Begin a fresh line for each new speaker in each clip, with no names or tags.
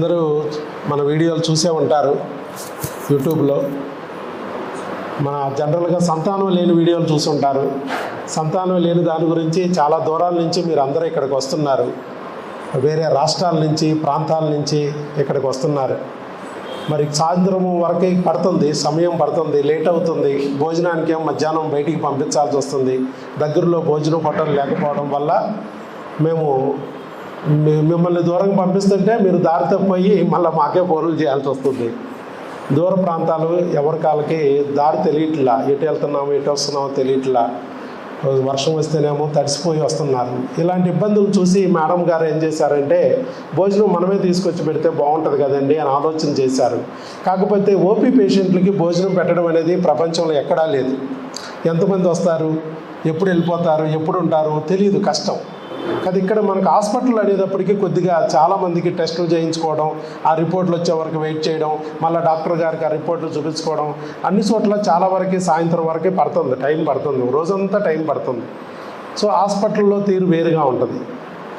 అందరూ మన వీడియోలు చూసే ఉంటారు యూట్యూబ్లో. మన జనరల్గా సంతానం లేని వీడియోలు చూసుంటారు సంతానం లేని దాని గురించి చాలా దూరాల నుంచి మీరు అందరూ ఇక్కడికి వస్తున్నారు. వేరే రాష్ట్రాల నుంచి ప్రాంతాల నుంచి ఇక్కడికి వస్తున్నారు. మరి సాయంత్రం వరకు పడుతుంది సమయం పడుతుంది లేట్ అవుతుంది. భోజనానికి ఏం మధ్యాహ్నం బయటికి పంపించాల్సి వస్తుంది. దగ్గరలో భోజనం పట్టడం లేకపోవడం వల్ల మేము మిమ్మల్ని దూరంగా పంపిస్తుంటే మీరు దారి తప్పిపోయి మళ్ళీ మాకే ఫోన్లు చేయాల్సి వస్తుంది. దూర ప్రాంతాలు ఎవరి కాళ్ళకి దారి తెలియట్లా. ఎటు వెళ్తున్నామో ఎటు వస్తున్నామో తెలియట్లా. వర్షం వస్తేనేమో తడిసిపోయి వస్తున్నారు. ఇలాంటి ఇబ్బందులు చూసి మేడం గారు ఏం చేశారంటే భోజనం మనమే తీసుకొచ్చి పెడితే బాగుంటుంది కదండి అని ఆలోచన చేశారు. కాకపోతే ఓపీ పేషెంట్లకి భోజనం పెట్టడం అనేది ప్రపంచంలో ఎక్కడా లేదు. ఎంతమంది వస్తారు? ఎప్పుడు వెళ్ళిపోతారు? ఎప్పుడు ఉంటారు? తెలియదు కష్టం. కానీ ఇక్కడ మనకు హాస్పిటల్ అనేటప్పటికీ కొద్దిగా చాలామందికి టెస్టులు చేయించుకోవడం ఆ రిపోర్ట్లు వచ్చే వరకు వెయిట్ చేయడం మళ్ళీ డాక్టర్ గారికి ఆ రిపోర్ట్లు చూపించుకోవడం అన్ని చోట్ల చాలా వరకు సాయంత్రం వరకే పడుతుంది టైం పడుతుంది రోజంతా టైం పడుతుంది. సో హాస్పిటల్లో తీరు వేరుగా ఉంటుంది.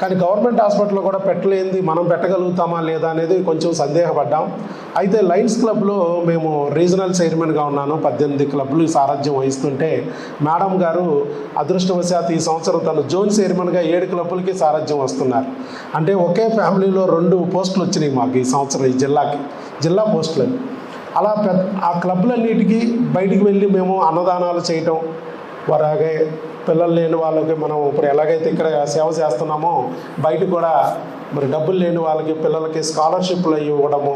కానీ గవర్నమెంట్ హాస్పిటల్లో కూడా పెట్టలేంది మనం పెట్టగలుగుతామా లేదా అనేది కొంచెం సందేహపడ్డాం. అయితే లయన్స్ క్లబ్లో మేము రీజనల్ చైర్మన్గా ఉన్నాను. పద్దెనిమిది క్లబ్లు సారథ్యం వహిస్తుంటే మేడం గారు అదృష్టవశాత్తు ఈ సంవత్సరం తను జోన్ చైర్మన్గా ఏడు క్లబ్లకి సారథ్యం వస్తున్నారు. అంటే ఒకే ఫ్యామిలీలో రెండు పోస్టులు వచ్చినాయి మాకు ఈ సంవత్సరం ఈ జిల్లాకి. జిల్లా పోస్టులు అలా పెద్ద ఆ క్లబ్లన్నిటికీ బయటికి వెళ్ళి మేము అన్నదానాలు చేయటం అలాగే పిల్లలు లేని వాళ్ళకి మనం ఇప్పుడు ఎలాగైతే ఇక్కడ సేవ చేస్తున్నామో బయట కూడా మరి డబ్బులు లేని వాళ్ళకి పిల్లలకి స్కాలర్షిప్లు ఇవ్వడము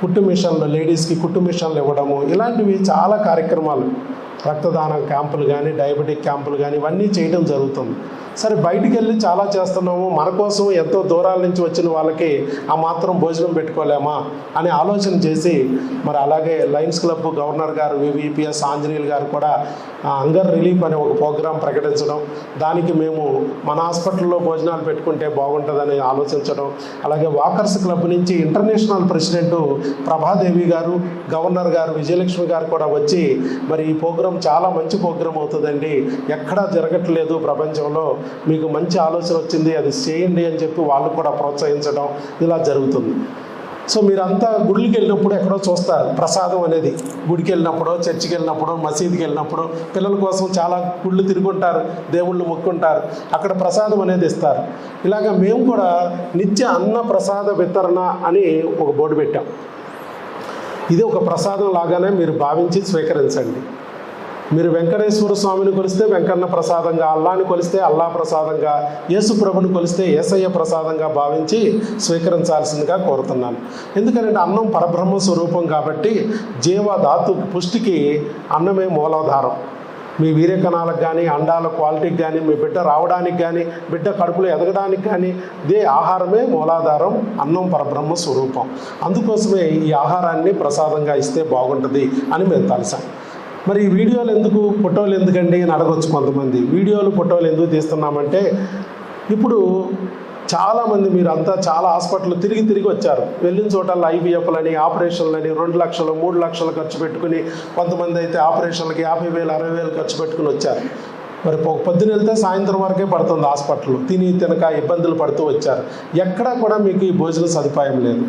కుట్టు మిషన్లు లేడీస్కి కుట్టు మిషన్లు ఇవ్వడము ఇలాంటివి చాలా కార్యక్రమాలు రక్తదానం క్యాంపులు కానీ డయాబెటిక్ క్యాంపులు కానీ ఇవన్నీ చేయడం జరుగుతుంది. సరే బయటికి వెళ్ళి చాలా చేస్తున్నాము. మన కోసం ఎంతో దూరాల నుంచి వచ్చిన వాళ్ళకి ఆ మాత్రం భోజనం పెట్టుకోలేమా అనే ఆలోచన చేసి మరి అలాగే లయన్స్ క్లబ్ గవర్నర్ గారు వివిపిఎస్ ఆంజనేయులు గారు కూడా అంగర్ రిలీఫ్ అనే ఒక ప్రోగ్రాం ప్రకటించడం దానికి మేము మన హాస్పిటల్లో భోజనాలు పెట్టుకుంటే బాగుంటుందని ఆలోచించడం అలాగే వాకర్స్ క్లబ్ నుంచి international president Prabhadevi garu governor గారు విజయలక్ష్మి గారు కూడా వచ్చి మరి ఈ ప్రోగ్రాం చాలా మంచి ప్రోగ్రాం అవుతుందండి. ఎక్కడా జరగట్లేదు ప్రపంచంలో. మీకు మంచి ఆలోచన వచ్చింది అది చేయండి అని చెప్పి వాళ్ళు కూడా ప్రోత్సహించడం ఇలా జరుగుతుంది. సో మీరంతా గుడికి వెళ్ళినప్పుడు ఎక్కడో చూస్తారు ప్రసాదం అనేది. గుడికి వెళ్ళినప్పుడు చర్చికి వెళ్ళినప్పుడు మసీదుకి వెళ్ళినప్పుడు పిల్లల కోసం చాలా గుళ్ళు తిరుగుంటారు దేవుళ్ళు మొక్కుంటారు అక్కడ ప్రసాదం అనేది ఇస్తారు. ఇలాగ మేము కూడా నిత్య అన్న ప్రసాద వితరణ అని ఒక బోర్డు పెట్టాం. ఇది ఒక ప్రసాదం లాగానే మీరు భావించి స్వీకరించండి. మీరు వెంకటేశ్వర స్వామిని కొలిస్తే వెంకన్న ప్రసాదంగా అల్లాని కొలిస్తే అల్లా ప్రసాదంగా యేసు ప్రభుని కొలిస్తే ఏసయ్య ప్రసాదంగా భావించి స్వీకరించాల్సిందిగా కోరుతున్నాను. ఎందుకంటే అన్నం పరబ్రహ్మ స్వరూపం కాబట్టి జీవధాతు పుష్టికి అన్నమే మూలాధారం. మీ వీర్యకణాలకు కానీ అండాల క్వాలిటీకి కానీ మీ బిడ్డ రావడానికి కానీ బిడ్డ కడుపులో ఎదగడానికి కానీ ఇదే ఆహారమే మూలాధారం అన్నం పరబ్రహ్మ స్వరూపం. అందుకోసమే ఈ ఆహారాన్ని ప్రసాదంగా ఇస్తే బాగుంటుంది అని మేము తలసాం. మరి ఈ వీడియోలు ఎందుకు ఫోటోలు ఎందుకండి అని అడగొచ్చు కొంతమంది. వీడియోలు ఫోటోలు ఎందుకు తీస్తున్నామంటే ఇప్పుడు చాలామంది మీరు అంతా చాలా హాస్పిటల్ తిరిగి తిరిగి వచ్చారు. వెళ్ళిన చోటల్లో ఐవీఎఫ్లని ఆపరేషన్లని రెండు లక్షలు మూడు లక్షలు ఖర్చు పెట్టుకుని కొంతమంది అయితే ఆపరేషన్లకి యాభై వేలు అరవై వేలు ఖర్చు పెట్టుకుని వచ్చారు. మరి పొద్దున వెళ్తే సాయంత్రం వరకే పడుతుంది హాస్పిటల్. తిని తినక ఇబ్బందులు పడుతూ వచ్చారు. ఎక్కడా కూడా మీకు ఈ భోజన సదుపాయం లేదు.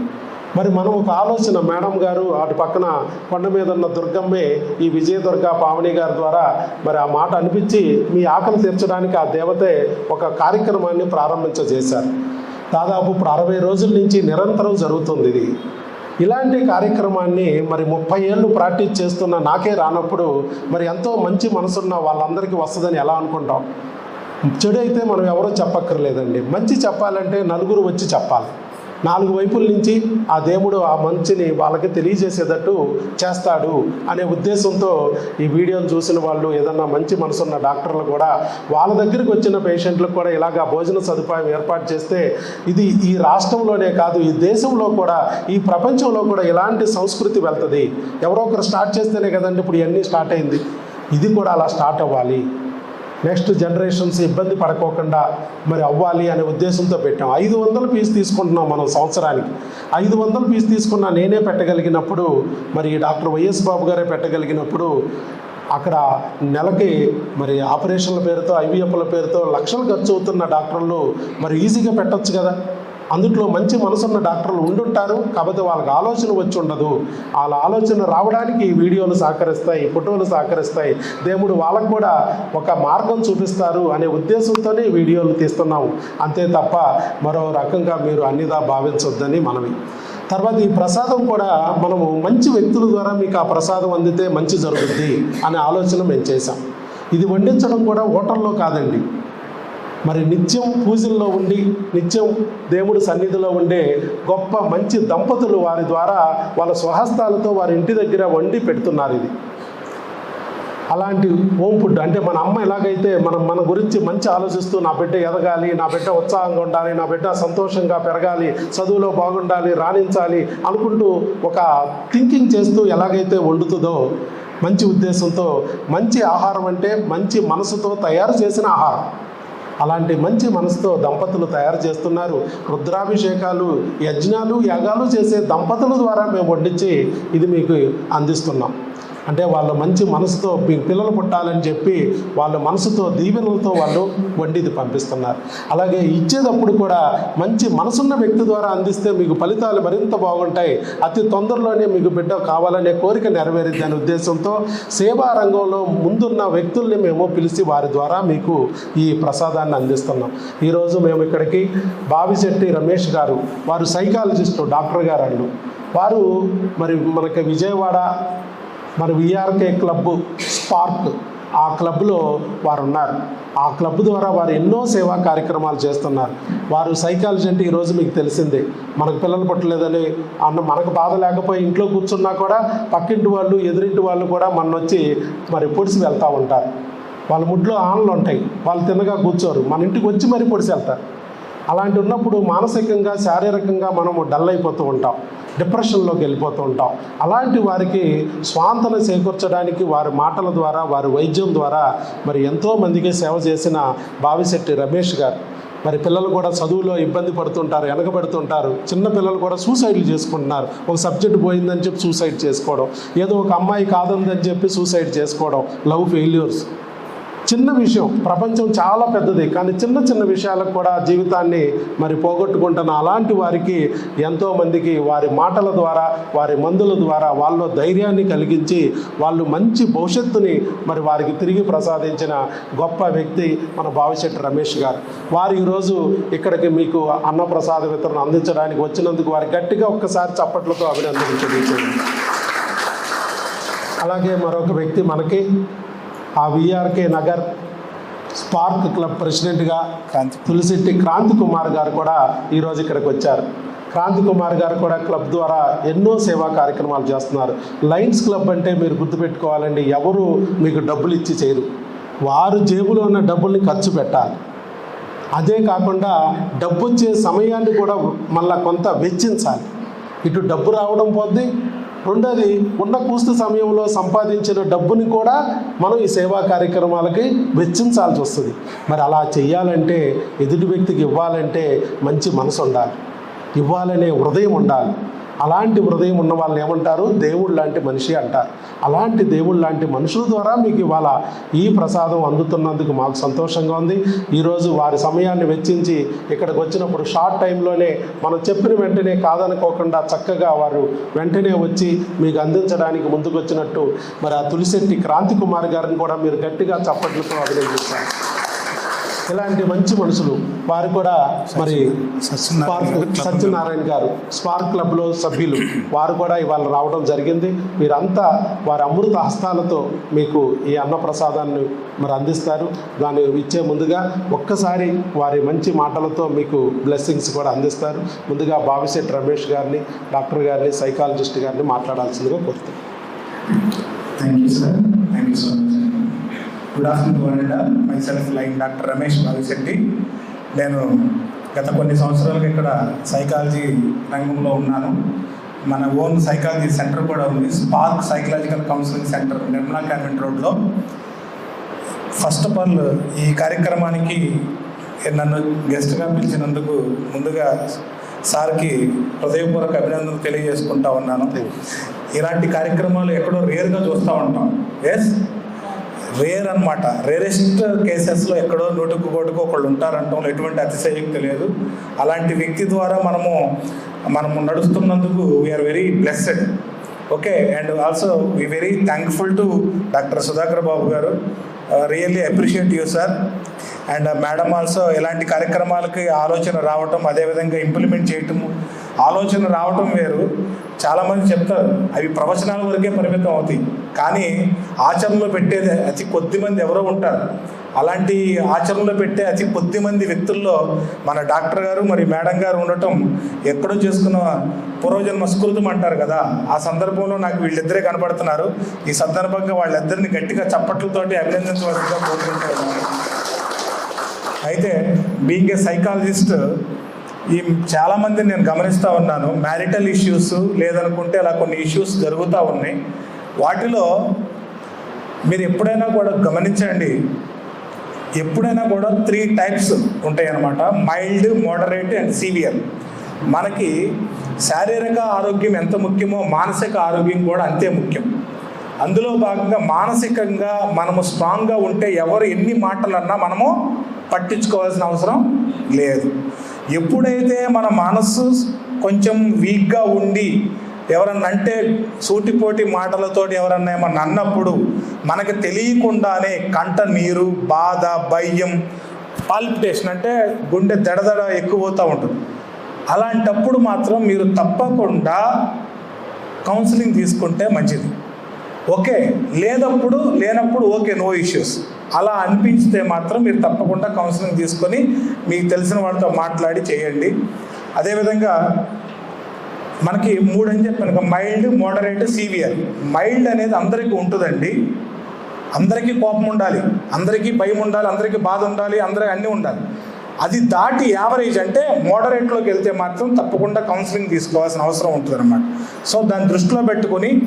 మరి మనం ఒక ఆలోచన మేడం గారు అటు పక్కన కొండ మీద ఉన్న దుర్గమ్మే ఈ విజయదుర్గ పావని గారి ద్వారా మరి ఆ మాట అనిపించి మీ ఆకలి తీర్చడానికి ఆ దేవతే ఒక కార్యక్రమాన్ని ప్రారంభించజేశారు దాదాపు ఇప్పుడు అరవై రోజుల నుంచి నిరంతరం జరుగుతుంది ఇది. ఇలాంటి కార్యక్రమాన్ని మరి ముప్పై ఏళ్ళు ప్రాక్టీస్ చేస్తున్న నాకే రానప్పుడు మరి ఎంతో మంచి మనసున్న వాళ్ళందరికీ వస్తుందని ఎలా అనుకుంటాం? చెడు అయితే మనం ఎవరో చెప్పక్కర్లేదండి. మంచి చెప్పాలంటే నలుగురు వచ్చి చెప్పాలి. నాలుగు వైపుల నుంచి ఆ దేవుడు ఆ మంచిని వాళ్ళకి తెలియజేసేటట్టు చేస్తాడు అనే ఉద్దేశంతో ఈ వీడియోను చూసిన వాళ్ళు ఏదన్నా మంచి మనసున్న డాక్టర్లు కూడా వాళ్ళ దగ్గరికి వచ్చిన పేషెంట్లకు కూడా ఇలాగా భోజన సదుపాయం ఏర్పాటు చేస్తే ఇది ఈ రాష్ట్రంలోనే కాదు ఈ దేశంలో కూడా ఈ ప్రపంచంలో కూడా ఇలాంటి సంస్కృతి వెళ్తుంది. ఎవరో ఒకరు స్టార్ట్ చేస్తేనే కదండి ఇప్పుడు ఇవన్నీ స్టార్ట్ అయింది. ఇది కూడా అలా స్టార్ట్ అవ్వాలి. నెక్స్ట్ జనరేషన్స్ ఇబ్బంది పడకోకుండా మరి అవ్వాలి అనే ఉద్దేశంతో పెట్టాం. ఐదు వందల పీస్ తీసుకుంటున్నాం మనం సంవత్సరానికి. ఐదు వందల పీస్ తీసుకున్నా నేనే పెట్టగలిగినప్పుడు మరి డాక్టర్ వైఎస్ బాబు గారే పెట్టగలిగినప్పుడు అక్కడ నెలకి మరి ఆపరేషన్ల పేరుతో ఐవీఎఫ్ల పేరుతో లక్షలు ఖర్చు అవుతున్న డాక్టర్లు మరి ఈజీగా పెట్టచ్చు కదా. అందుట్లో మంచి మనసున్న డాక్టర్లు ఉండుంటారు. కాకపోతే వాళ్ళకి ఆలోచన వచ్చి ఉండదు. వాళ్ళ ఆలోచన రావడానికి ఈ వీడియోలు సహకరిస్తాయి ఫోటోలు సహకరిస్తాయి. దేవుడు వాళ్ళకు కూడా ఒక మార్గం చూపిస్తారు అనే ఉద్దేశంతోనే వీడియోలు తీస్తున్నాము. అంతే తప్ప మరో రకంగా మీరు అన్నిదా భావించొద్దని మనవి. తర్వాత ఈ ప్రసాదం కూడా మనము మంచి వ్యక్తుల ద్వారా మీకు ఆ ప్రసాదం అందితే మంచి జరుగుద్ది అనే ఆలోచన మేము చేశాం. ఇది వండించడం కూడా హోటల్లో కాదండి. మరి నిత్యం పూజల్లో ఉండి నిత్యం దేవుడి సన్నిధిలో ఉండే గొప్ప మంచి దంపతులు వారి ద్వారా వాళ్ళ స్వహస్తాలతో వారి ఇంటి దగ్గర వండి పెడుతున్నారు ఇది. అలాంటి హోమ్ ఫుడ్ అంటే మన అమ్మ ఎలాగైతే మనం మన గురించి మంచి ఆలోచిస్తూ నా బిడ్డ ఎదగాలి నా బిడ్డ ఉత్సాహంగా ఉండాలి నా బిడ్డ సంతోషంగా పెరగాలి చదువులో బాగుండాలి రాణించాలి అనుకుంటూ ఒక థింకింగ్ చేస్తూ ఎలాగైతే వండుతుందో మంచి ఉద్దేశంతో మంచి ఆహారం అంటే మంచి మనసుతో తయారు చేసిన ఆహారం. అలాంటి మంచి మనసుతో దంపతులు తయారు చేస్తున్నారు. రుద్రాభిషేకాలు యజ్ఞాలు యాగాలు చేసే దంపతుల ద్వారా మేము వడ్డించి ఇది మీకు అందిస్తున్నాం. అంటే వాళ్ళ మంచి మనసుతో పిల్లలు పుట్టాలని చెప్పి వాళ్ళ మనసుతో దీవెనలతో వాళ్ళు వండిది పంపిస్తున్నారు. అలాగే ఇచ్చేటప్పుడు కూడా మంచి మనసున్న వ్యక్తి ద్వారా అందిస్తే మీకు ఫలితాలు మరింత బాగుంటాయి. అతి తొందరలోనే మీకు బిడ్డ కావాలనే కోరిక నెరవేరిద్ది అనే ఉద్దేశంతో సేవా రంగంలో ముందున్న వ్యక్తుల్ని మేము పిలిచి వారి ద్వారా మీకు ఈ ప్రసాదాన్ని అందిస్తున్నాం. ఈరోజు మేము ఇక్కడికి బావిశెట్టి రమేష్ గారు వారు సైకాలజిస్టు డాక్టర్ గారు అల్లు వారు మరి మనకి విజయవాడ మరి విఆర్కే క్లబ్ స్పార్క్ ఆ క్లబ్లో వారు ఉన్నారు ఆ క్లబ్ ద్వారా వారు ఎన్నో సేవా కార్యక్రమాలు చేస్తున్నారు. వారు సైకాలజీ అంటే ఈరోజు మీకు తెలిసిందే. మనకు పిల్లలు పుట్టలేదని అన్న మనకు బాధ లేకపోయి ఇంట్లో కూర్చున్నా కూడా పక్కింటి వాళ్ళు ఎదురింటి వాళ్ళు కూడా మన వచ్చి మరి పొడిసి వెళ్తూ ఉంటారు. వాళ్ళ ముడ్లో ఆనలు ఉంటాయి. వాళ్ళు తిన్నగా కూర్చోరు. మన ఇంటికి వచ్చి మరి పొడిసి వెళ్తారు. అలాంటి ఉన్నప్పుడు మానసికంగా శారీరకంగా మనము డల్ అయిపోతూ ఉంటాం. డిప్రెషన్లోకి వెళ్ళిపోతూ ఉంటాం. అలాంటి వారికి స్వాంతన చేకూర్చడానికి వారి మాటల ద్వారా వారి వైద్యం ద్వారా మరి ఎంతోమందికి సేవ చేసిన బావిశెట్టి రమేష్ గారు. మరి పిల్లలు కూడా చదువులో ఇబ్బంది పడుతుంటారు వెనకబడుతుంటారు చిన్న పిల్లలు కూడా సూసైడ్లు చేసుకుంటున్నారు. ఒక సబ్జెక్ట్ పోయిందని చెప్పి సూసైడ్ చేసుకోవడం. ఏదో ఒక అమ్మాయి కాదందని చెప్పి సూసైడ్ చేసుకోవడం. లవ్ ఫెయిల్యూర్స్ చిన్న విషయం. ప్రపంచం చాలా పెద్దది. కానీ చిన్న చిన్న విషయాలకు కూడా జీవితాన్ని మరి పోగొట్టుకుంటున్న అలాంటి వారికి ఎంతో మందికి వారి మాటల ద్వారా వారి మందుల ద్వారా వాళ్ళ ధైర్యాన్ని కలిగించి వాళ్ళు మంచి భవిష్యత్తుని మరి వారికి తిరిగి ప్రసాదించిన గొప్ప వ్యక్తి మన భావిశెట్టి రమేష్ గారు. వారు ఈరోజు ఇక్కడికి మీకు అన్నప్రసాద వితరణ అందించడానికి వచ్చినందుకు వారి గట్టిగా ఒక్కసారి చప్పట్లతో అభినందించండి అలాగే మరొక వ్యక్తి మనకి ఆ విఆర్కే నగర్ స్పార్క్ క్లబ్ ప్రెసిడెంట్గా తులసిట్టి క్రాంతి కుమార్ గారు కూడా ఈరోజు ఇక్కడికి వచ్చారు. క్రాంతి కుమార్ గారు కూడా క్లబ్ ద్వారా ఎన్నో సేవా కార్యక్రమాలు చేస్తున్నారు. లయన్స్ క్లబ్ అంటే మీరు గుర్తుపెట్టుకోవాలండి ఎవరు మీకు డబ్బులు ఇచ్చి చేయరు. వారు జేబులో ఉన్న డబ్బుల్ని ఖర్చు పెట్టాలి. అదే కాకుండా డబ్బు వచ్చే సమయాన్ని కూడా మళ్ళీ కొంత వెచ్చించాలి. ఇటు డబ్బు రావడం పోద్ది రెండోది ఉన్న కూస్తు సమయంలో సంపాదించిన డబ్బుని కూడా మనం ఈ సేవా కార్యక్రమాలకి వెచ్చించాల్సి వస్తుంది. మరి అలా చెయ్యాలంటే ఎదుటి వ్యక్తికి ఇవ్వాలంటే మంచి మనసు ఉండాలి ఇవ్వాలనే హృదయం ఉండాలి. అలాంటి హృదయం ఉన్న వాళ్ళని ఏమంటారు? దేవుడు లాంటి మనిషి అంటారు. అలాంటి దేవుడు లాంటి మనుషుల ద్వారా మీకు ఇవాళ ఈ ప్రసాదం అందుతున్నందుకు మాకు సంతోషంగా ఉంది. ఈరోజు వారి సమయాన్ని వెచ్చించి ఇక్కడికి వచ్చినప్పుడు షార్ట్ టైంలోనే మనం చెప్పిన వెంటనే కాదనుకోకుండా చక్కగా వారు వెంటనే వచ్చి మీకు అందించడానికి ముందుకు వచ్చినట్టు మరి ఆ తులిశెట్టి క్రాంతి కుమార్ గారిని కూడా మీరు గట్టిగా చప్పట్లతో అభినందిస్తారు. ఇలాంటి మంచి మనుషులు? వారు కూడా మరి స్పార్క్ సత్యనారాయణ గారు స్పార్క్ క్లబ్లో సభ్యులు. వారు కూడా ఇవాళ రావడం జరిగింది. మీరంతా వారి అమృత హస్తాలతో మీకు ఈ అన్నప్రసాదాన్ని మరి అందిస్తారు. దాన్ని ఇచ్చే ముందుగా ఒక్కసారి వారి మంచి మాటలతో మీకు బ్లెస్సింగ్స్ కూడా అందిస్తారు. ముందుగా బావిశెట్టి రమేష్ గారిని డాక్టర్ గారిని సైకాలజిస్ట్ గారిని మాట్లాడాల్సిందిగా కోరుతున్నాను
thank you sir thank you so much good afternoon and. Myself like doctor Ramesh Bavisetti. నేను గత కొన్ని సంవత్సరాలుగా ఇక్కడ సైకాలజీ రంగంలో ఉన్నాను. మన ఓన్ సైకాలజీ సెంటర్ కూడా ఉంది. Spark psychological counselling centre Nirmala convent రోడ్లో ఫస్ట్ ఆఫ్ ఆల్ ఈ కార్యక్రమానికి నన్ను గెస్ట్గా పిలిచినందుకు ముందుగా సార్కి హృదయపూర్వక అభినందనలు తెలియజేసుకుంటా ఉన్నాను. ఇలాంటి కార్యక్రమాలు ఎక్కడో రేర్గా చూస్తూ ఉంటాం. ఎస్ రేర్ అనమాట రేరెస్ట్ కేసెస్లో ఎక్కడో నూటుకు కోటుకు ఒకళ్ళు ఉంటారంటంలో ఎటువంటి అతిశయోక్తి లేదు అలాంటి వ్యక్తి ద్వారా మనము మనము నడుస్తున్నందుకు we are very blessed okay and also we very thankful to doctor Sudhakar Babu గారు. Really appreciate you sir and madam also ఇలాంటి కార్యక్రమాలకి ఆలోచన రావటం అదేవిధంగా ఇంప్లిమెంట్ చేయటము ఆలోచన రావటం వేరు. చాలామంది చెప్తారు అవి ప్రవచనాల వరకే పరిమితం అవుతాయి. కానీ ఆచరణలో పెట్టేది అతి కొద్ది మంది ఎవరో ఉంటారు. అలాంటి ఆచరణలో పెట్టే అతి కొద్ది మంది వ్యక్తుల్లో మన డాక్టర్ గారు మరి మేడం గారు ఉండటం ఎక్కడో చేసుకున్న పూర్వజన్మ స్కృతం అంటారు కదా. ఆ సందర్భంలో నాకు వీళ్ళిద్దరే కనపడుతున్నారు. ఈ సందర్భంగా వాళ్ళిద్దరిని గట్టిగా చప్పట్లతోటి అభినందించవలసిందిగా కోరుకుంటున్నాను అయితే బీయింగ్ ఏ సైకాలజిస్ట్ ఈ చాలామంది నేను గమనిస్తూ ఉన్నాను. మ్యారిటల్ ఇష్యూస్ లేదనుకుంటే అలా కొన్ని ఇష్యూస్ జరుగుతూ ఉన్నాయి. వాటిలో మీరు ఎప్పుడైనా కూడా గమనించండి. ఎప్పుడైనా కూడా త్రీ టైప్స్ ఉంటాయి అన్నమాట మైల్డ్ మోడరేట్ అండ్ సీవియర్ మనకి శారీరక ఆరోగ్యం ఎంత ముఖ్యమో మానసిక ఆరోగ్యం కూడా అంతే ముఖ్యం. అందులో భాగంగా మానసికంగా మనము స్ట్రాంగ్గా ఉంటే ఎవరు ఎన్ని మాటలన్నా మనము పట్టించుకోవాల్సిన అవసరం లేదు. ఎప్పుడైతే మన మనస్సు కొంచెం వీక్గా ఉండి ఎవరన్నా అంటే సూటిపోటి మాటలతోటి ఎవరన్నా ఏమన్నా అన్నప్పుడు మనకు తెలియకుండానే కంట నీరు బాధ భయం పాల్పిటేషన్ అంటే గుండె దడదడ ఎక్కువ అవుతూ ఉంటుంది. అలాంటప్పుడు మాత్రం మీరు తప్పకుండా కౌన్సిలింగ్ తీసుకుంటే మంచిది. ఓకే లేనప్పుడు లేనప్పుడు ఓకే నో ఇష్యూస్ అలా అనిపించితే మాత్రం మీరు తప్పకుండా కౌన్సిలింగ్ తీసుకొని మీకు తెలిసిన వాళ్ళతో మాట్లాడి చేయండి. అదేవిధంగా మనకి మూడు అని చెప్పాను మైల్డ్ మోడరేట్ సీవియర్ మైల్డ్ అనేది అందరికీ ఉంటుందండి. అందరికీ కోపం ఉండాలి. అందరికీ భయం ఉండాలి. అందరికీ బాధ ఉండాలి. అందరికీ అన్నీ ఉండాలి. అది దాటి యావరేజ్ అంటే మోడరేట్లోకి వెళ్తే మాత్రం తప్పకుండా కౌన్సిలింగ్ తీసుకోవాల్సిన అవసరం ఉంటుంది అనమాట సో దాన్ని దృష్టిలో పెట్టుకొని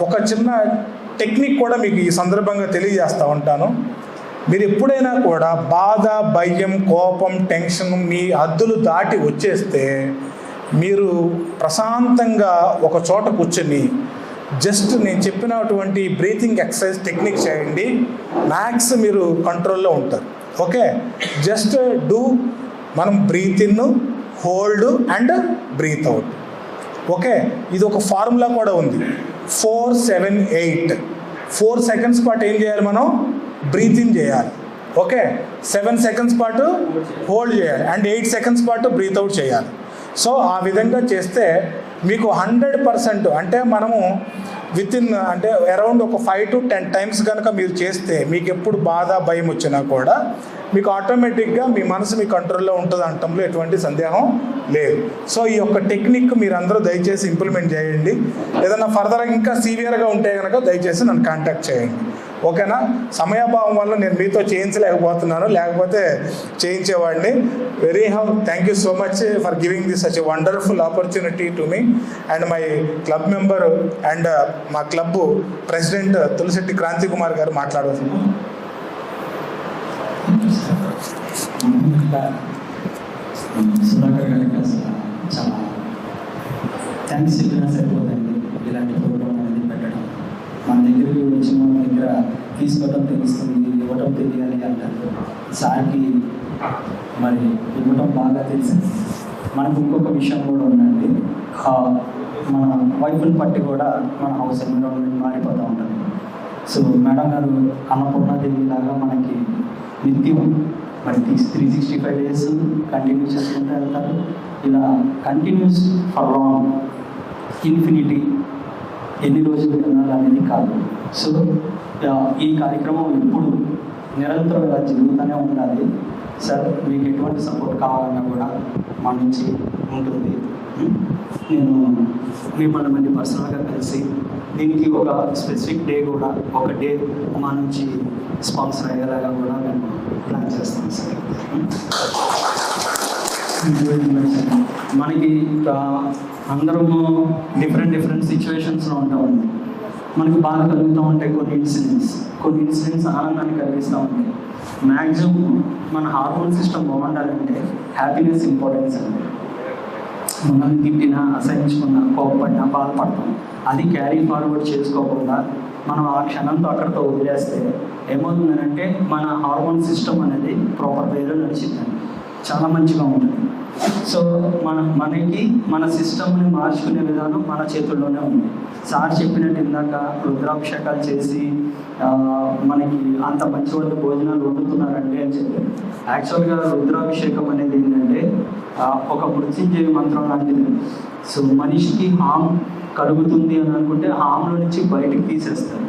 ఒక చిన్న టెక్నిక్ కూడా మీకు ఈ సందర్భంగా తెలియజేస్తూ ఉంటాను. మీరు ఎప్పుడైనా కూడా బాధ భయం కోపం టెన్షన్ మీ హద్దులు దాటి వచ్చేస్తే మీరు ప్రశాంతంగా ఒక చోట కూర్చొని జస్ట్ నేను చెప్పినటువంటి బ్రీతింగ్ ఎక్సర్సైజ్ టెక్నిక్ చేయండి. మ్యాక్స్ మీరు కంట్రోల్లో ఉంటారు. ఓకే జస్ట్ డూ మనం breath in hold and breath out okay ఇది ఒక ఫార్ములా కూడా ఉంది. Four seven eight four seconds పాటు ఏం చేయాలి మనం? బ్రీత్ ఇన్ చేయాలి. ఓకే సెవెన్ సెకండ్స్ పాటు హోల్డ్ చేయాలి. అండ్ ఎయిట్ సెకండ్స్ పాటు బ్రీత్ అవుట్ చేయాలి. సో ఆ విధంగా చేస్తే మీకు హండ్రెడ్ పర్సెంట్ అంటే మనము విత్ ఇన్ అంటే అరౌండ్ ఒక ఫైవ్ టు టెన్ టైమ్స్ కనుక మీరు చేస్తే మీకు ఎప్పుడు బాధ భయం వచ్చినా కూడా మీకు ఆటోమేటిక్గా మీ మనసు మీ కంట్రోల్లో ఉంటుంది అనటంలో ఎటువంటి సందేహం లేదు. సో ఈ యొక్క టెక్నిక్ మీరు అందరూ దయచేసి ఇంప్లిమెంట్ చేయండి. ఏదైనా ఫర్దర్గా ఇంకా సీవియర్గా ఉంటే కనుక దయచేసి నన్ను కాంటాక్ట్ చేయండి. ఓకేనా? సమయాభావం వల్ల నేను మీతో చేయించలేకపోతున్నాను. లేకపోతే చేయించేవాడిని. Very how thank you so much for giving this such wonderful opportunity to me and my club member and మా క్లబ్ ప్రెసిడెంట్ తులశెట్టి క్రాంతి కుమార్ గారు మాట్లాడుతున్నారు
సుధాకర్ గారికి అసలు చాలా థ్యాంక్స్ చెప్పినా సరిపోతాయి ఇలాంటి ప్రోగ్రామ్ అనేది పెట్టడం మన దగ్గరికి వచ్చిన వాళ్ళ దగ్గర తీసుకోవటం తెలుస్తుంది ఇవ్వటం తెలియాలి అంటారు. సార్కి మరి ఇవ్వటం బాగా తెలుసు. మనకు ఇంకొక విషయం కూడా ఉందండి. మన వైఫ్ని బట్టి కూడా మన హౌస్ ఎన్విరాన్మెంట్ మారిపోతూ ఉంటుంది. సో మేడం గారు అన్నపూర్ణాదేవి లాగా మనకి నిత్యం మరి three sixty five days continue చేసుకుంటూ వెళ్తారు. ఇలా కంటిన్యూస్ ఫర్ లాంగ్ ఇన్ఫినిటీ ఎన్ని రోజులు తినాలి అనేది కాదు. సో ఈ కార్యక్రమం ఎప్పుడు నిరంతరం ఇలా జరుగుతూనే ఉండాలి. సార్ మీకు ఎటువంటి సపోర్ట్ కావాలన్నా కూడా మా నుంచి ఉంటుంది. నేను మిమ్మల్ని మళ్ళీ పర్సనల్గా కలిసి దీనికి ఒక స్పెసిఫిక్ డే కూడా ఒక డే మా నుంచి స్పాన్సర్ అయ్యేలాగా కూడా మేము ప్లాన్ చేస్తాం సార్. మనకి అందరము డిఫరెంట్ డిఫరెంట్ సిచ్యువేషన్స్లో ఉంటామండి మనకి బాధ కలుగుతూ ఉంటాయి కొన్ని ఇన్సిడెంట్స్ కొన్ని ఇన్సిడెంట్స్ ఆనందాన్ని కలిగిస్తూ ఉంటాయి. మ్యాక్సిమం మన హార్మోన్ సిస్టమ్ బాగుండాలంటే హ్యాపీనెస్ ఇంపార్టెన్స్ అండి. మనల్ని తిట్టినా అసహించుకున్నా కోపడినా బాధపడతాం. అది క్యారీ ఫార్వర్డ్ చేసుకోకుండా మనం ఆ క్షణంతో అక్కడితో వదిలేస్తే ఏమవుతుందంటే మన హార్మోన్ సిస్టమ్ అనేది ప్రాపర్ వేలో నడిచిందండి చాలా మంచిగా ఉంటుంది. సో మన మనకి మన సిస్టమ్ని మార్చుకునే విధానం మన చేతుల్లోనే ఉంది. సార్ చెప్పినట్టు ఇందాక రుద్రాభిషేకాలు చేసి మనకి అంత మంచి వాళ్ళు భోజనాలు వండుతున్నారండి అని చెప్పారు యాక్చువల్గా రుద్రాభిషేకం అనేది ఏంటంటే ఒక మృత్యుంజయ మంత్రం లాంటిది. సో మనిషికి హామ్ కలుగుతుంది అని అనుకుంటే హామ్లో నుంచి బయటకు తీసేస్తారు.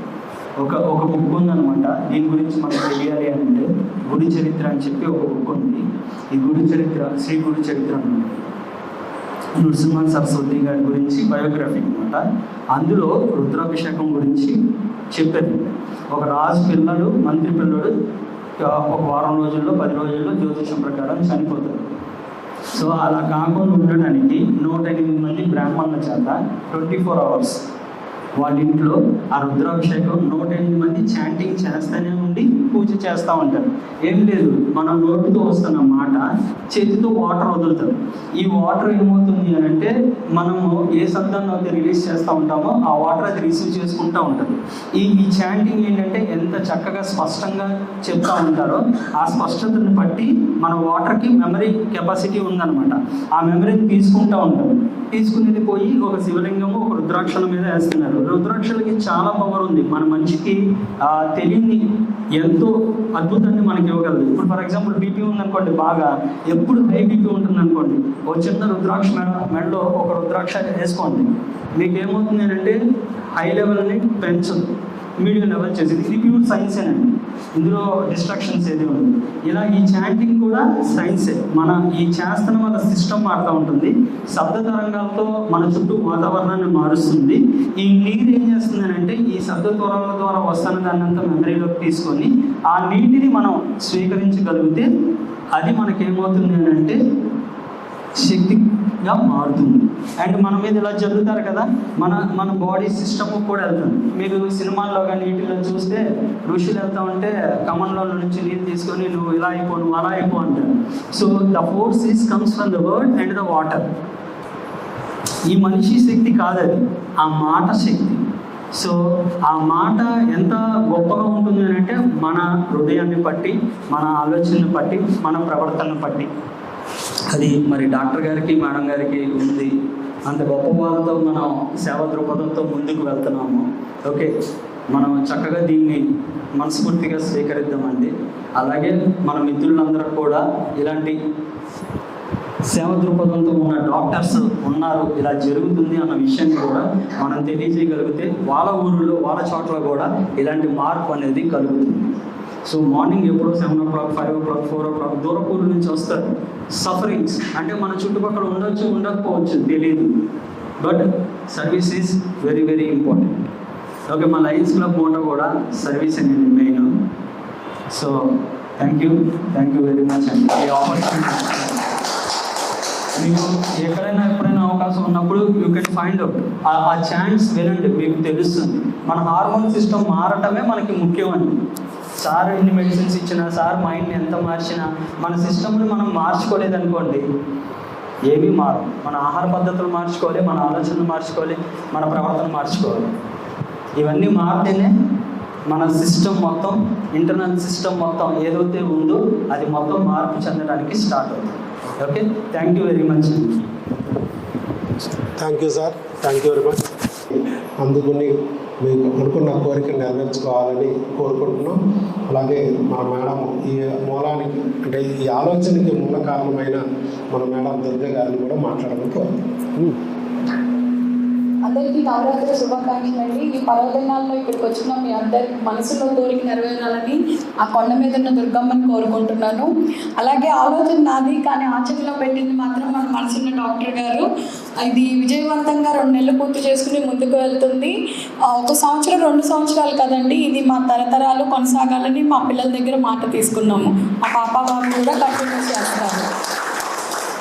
ఒక ఒక బుక్ ఉందనమాట దీని గురించి మనకు తెలియాలి అంటే గుడి చరిత్ర అని చెప్పి ఒక బుక్ ఉంది. ఈ గుడి చరిత్ర శ్రీ గుడి చరిత్ర నృసింహ సరస్వతి గారి గురించి బయోగ్రఫీ అనమాట అందులో రుద్రాభిషేకం గురించి చెప్పారు. ఒక రాజు పిల్లలు మంత్రి పిల్లడు ఒక వారం రోజుల్లో పది రోజుల్లో జ్యోతిషం ప్రకారం చనిపోతారు. సో అలా కాకుండా ఉండడానికి నూట ఎనిమిది మంది బ్రాహ్మణుల చేత ట్వంటీ ఫోర్ అవర్స్ వాళ్ళ ఇంట్లో ఆ రుద్రాభిషేకం నూట ఎనిమిది మంది చాంటింగ్ చేస్తూనే ఉండి పూజ చేస్తూ ఉంటారు. ఏం లేదు మనం నోటితో వస్తున్న మాట చేతితో వాటర్ వదులుతారు. ఈ వాటర్ ఏమవుతుంది అని అంటే మనము ఏ శబ్దాన్ని అయితే రిలీజ్ చేస్తూ ఉంటామో ఆ వాటర్ అది రిసీవ్ చేసుకుంటూ ఉంటుంది. ఈ ఈ చాంటింగ్ ఏంటంటే ఎంత చక్కగా స్పష్టంగా చెప్తూ ఉంటారో ఆ స్పష్టతను బట్టి మన వాటర్కి మెమరీ కెపాసిటీ ఉందన్నమాట. ఆ మెమరీని తీసుకుంటూ ఉంటాం. తీసుకునేది పోయి ఒక శివలింగము ఒక రుద్రాక్షల మీద వేస్తున్నారు. రుద్రాక్షలకి చాలా పవర్ ఉంది. మన మనిషికి ఆ, తెలియని ఎంతో అద్భుతాన్ని మనకి ఇవ్వగలదు. ఇప్పుడు ఫర్ ఎగ్జాంపుల్ బీపీ ఉందనుకోండి బాగా ఎప్పుడు హై బీపీ ఉంటుంది అనుకోండి ఒక చిన్న రుద్రాక్ష మెడలో ఒక రుద్రాక్ష వేసుకోండి. మీకు ఏమవుతుంది అంటే హై లెవెల్ని పెంచదు. మీడియం లెవెల్ చేసేది ఇది ప్యూర్ సైన్సేనండి ఇందులో డిస్ట్రక్షన్స్ ఏది ఉండదు. ఇలా ఈ చాంటింగ్ కూడా సైన్సే మన ఈ చేస్తన వల్ల సిస్టమ్ మారుతూ ఉంటుంది. శబ్ద తరంగాలతో మన చుట్టూ వాతావరణాన్ని మారుస్తుంది. ఈ నీరు ఏం చేస్తుంది అంటే ఈ శబ్ద తరంగాల ద్వారా వస్తున్న దాన్ని మెమరీలోకి తీసుకొని ఆ నీటిని మనం స్వీకరించగలిగితే అది మనకేమవుతుంది అని అంటే శక్తి గా మారుతుంది. అండ్ మన మీద ఇలా జరుగుతారు కదా మన మన బాడీ సిస్టమ్ కూడా వెళ్తుంది. మీరు సినిమాల్లో కానీ వీటిలో చూస్తే ఋషులు వెళ్తా ఉంటే కమన్లో నుంచి నీళ్ళు తీసుకొని నువ్వు ఇలా అయిపో నువ్వు అలా అయిపో అంటారు. So the force is comes from the word and the water ఈ మనిషి శక్తి కాదది ఆ మాట శక్తి. సో ఆ మాట ఎంత గొప్పగా ఉంటుంది అని అంటే మన హృదయాన్ని బట్టి మన ఆలోచనని బట్టి మన ప్రవర్తనను బట్టి. అది మరి డాక్టర్ గారికి మేడం గారికి ఉంది. అంత గొప్ప వాళ్ళతో మనం సేవ దృక్పథంతో ముందుకు వెళ్తున్నాము. ఓకే మనం చక్కగా దీన్ని మనస్ఫూర్తిగా స్వీకరిద్దామండి. అలాగే మన మిత్రులందరూ కూడా ఇలాంటి సేవ దృక్పథంతో ఉన్న డాక్టర్స్ ఉన్నారు. ఇలా జరుగుతుంది అన్న విషయాన్ని కూడా మనం తెలియజేయగలిగితే వాళ్ళ ఊరిలో వాళ్ళ చోట్ల కూడా ఇలాంటి మార్పు అనేది కలుగుతుంది. సో మార్నింగ్ ఎప్పుడో seven o'clock five o'clock four o'clock దూరపూర్ నుంచి వస్తారు. సఫరింగ్స్ అంటే మన చుట్టుపక్కల ఉండొచ్చు ఉండకపోవచ్చు తెలియదు but service is very very important okay మా లయన్స్ క్లబ్ మోటో కూడా సర్వీస్ అనేది main so thank you thank you very much అండి. ఈ ఆపర్చునిటీ మీకు ఎక్కడైనా ఎప్పుడైనా అవకాశం ఉన్నప్పుడు యూ కెన్ ఫైండ్ అవుట్ ఆ ఛాన్స్ వినండి మీకు తెలుస్తుంది. మన హార్మోన్ సిస్టమ్ మారటమే మనకి ముఖ్యం సార్ ఎన్ని మెడిసిన్స్ ఇచ్చినా సార్ మైండ్ని ఎంత మార్చినా మన సిస్టమ్ని మనం మార్చుకోలేదనుకోండి. ఏమీ మారు మన ఆహార పద్ధతులు మార్చుకోవాలి మన ఆలోచనలు మార్చుకోవాలి మన ప్రవర్తన మార్చుకోవాలి. ఇవన్నీ మారితేనే మన సిస్టమ్ మొత్తం ఇంటర్నల్ సిస్టమ్ మొత్తం ఏదైతే ఉందో అది మొత్తం మార్పు చెందడానికి స్టార్ట్ అవుతుంది. Okay thank you very much
thank you sir thank you very much అందుకుని మీకు అనుకున్న కోరికలు నెరవేర్చుకోవాలని కోరుకుంటున్నాం. అలాగే మన మేడం ఈ మూలానికి అంటే ఈ ఆలోచనకి మూల కారణమైన మన మేడం దుర్గ గారిని కూడా మాట్లాడమని కోరుతున్నాం
అందరికీ నవరాత్రి శుభాకాంక్షలు అండి. ఈ పర్వదినాల్లో ఇక్కడికి వచ్చిన మీ అందరి మనసులో కోరిక నెరవేరాలని ఆ కొండ మీద ఉన్న దుర్గమ్మని కోరుకుంటున్నాను. అలాగే ఆలోచన నాది కానీ ఆచరణలో పెట్టింది మాత్రం మన మనసున్న డాక్టర్ గారు. ఇది విజయవంతంగా రెండు నెలలు పూర్తి చేసుకుని ముందుకు వెళ్తుంది. ఒక సంవత్సరం రెండు సంవత్సరాలు కదండి ఇది మా తరతరాలు కొనసాగాలని మా పిల్లల దగ్గర మాట తీసుకున్నాము. మా పాప బాబు కూడా కంటిన్యూ చేస్తారు.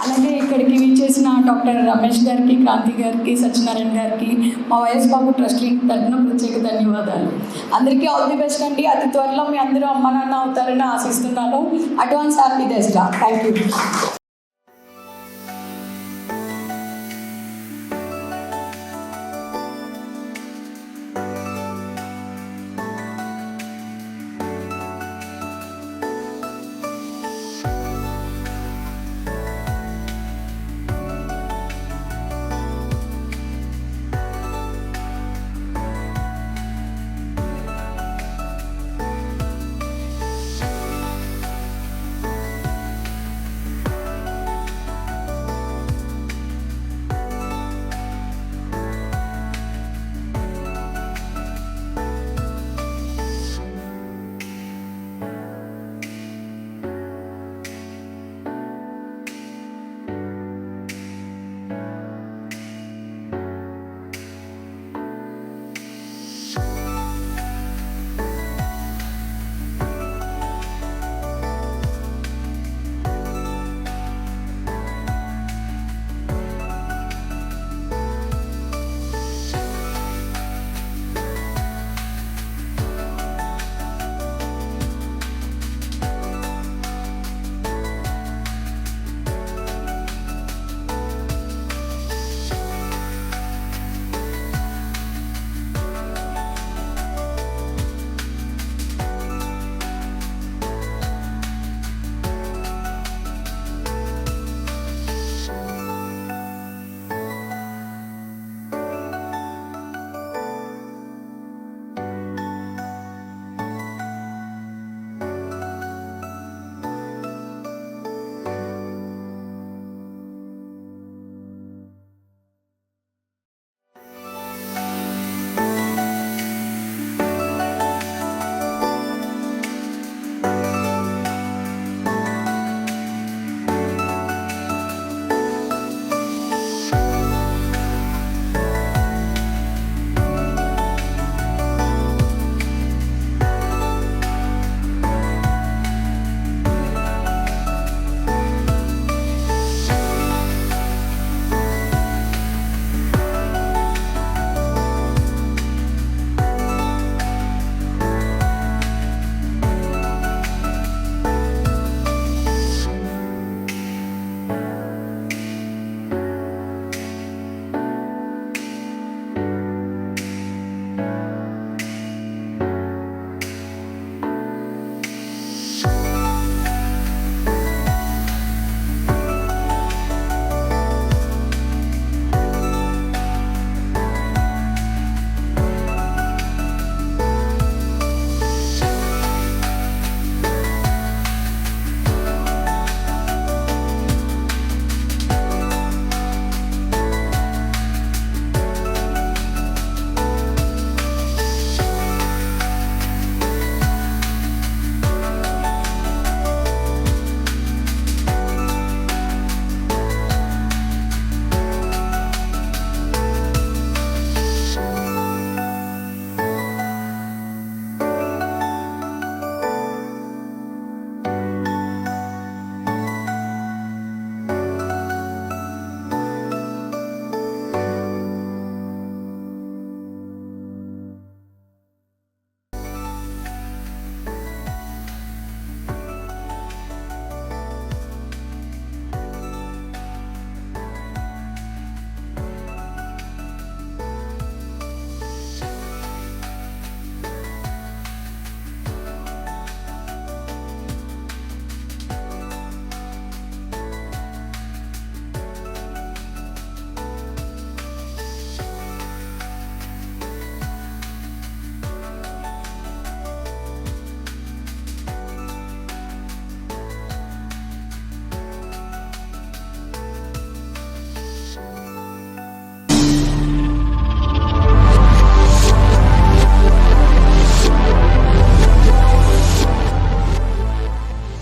అలాగే ఇక్కడికి విచ్చేసిన డాక్టర్ రమేష్ గారికి క్రాంతి గారికి సత్యనారాయణ గారికి మా వైఎస్ బాబు ట్రస్టీ తరఫున ప్రత్యేక ధన్యవాదాలు. అందరికీ ఆల్ ది బెస్ట్ అండి. అతి త్వరలో మీ అందరూ అమ్మ నాన్న అవుతారని ఆశిస్తున్నాను. Advance happy Dasara thank you